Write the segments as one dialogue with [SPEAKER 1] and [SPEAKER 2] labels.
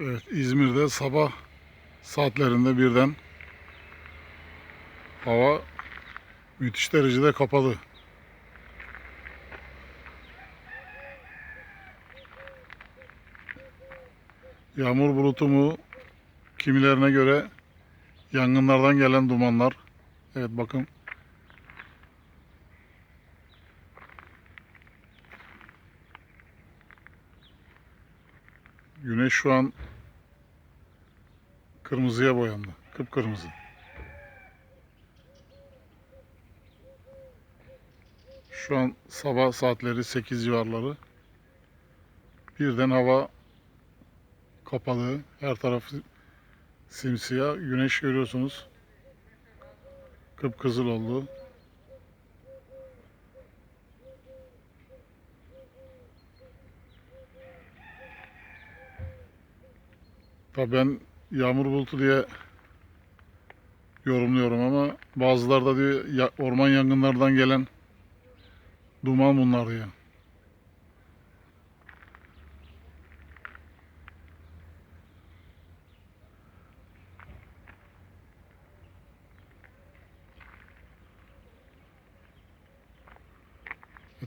[SPEAKER 1] Evet, İzmir'de sabah saatlerinde birden hava müthiş derecede kapalı. Yağmur bulutu mu? Kimilerine göre yangınlardan gelen dumanlar. Evet bakın. Güneş şu an kırmızıya boyandı. Kıpkırmızı. Şu an sabah saatleri 8 civarları. Birden hava kapalı. Her tarafı simsiyah. Güneş görüyorsunuz. Kıpkızıl oldu. Tabii ben yağmur bulutu diye yorumluyorum ama bazıları da diyor orman yangınlardan gelen duman bunlar diyor.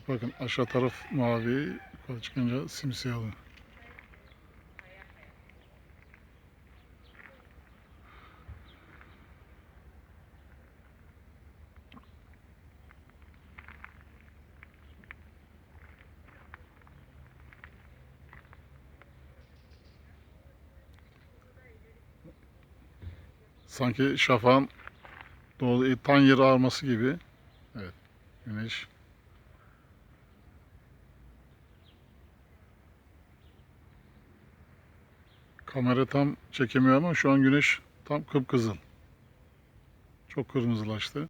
[SPEAKER 1] Bakın aşağı taraf mavi, yukarı çıkınca simsiyahlı. Sanki şafağın doğu tan yeri ağarması gibi. Evet. Güneş. Kamera tam çekemiyor ama şu an güneş tam kıpkızıl. Çok kırmızılaştı.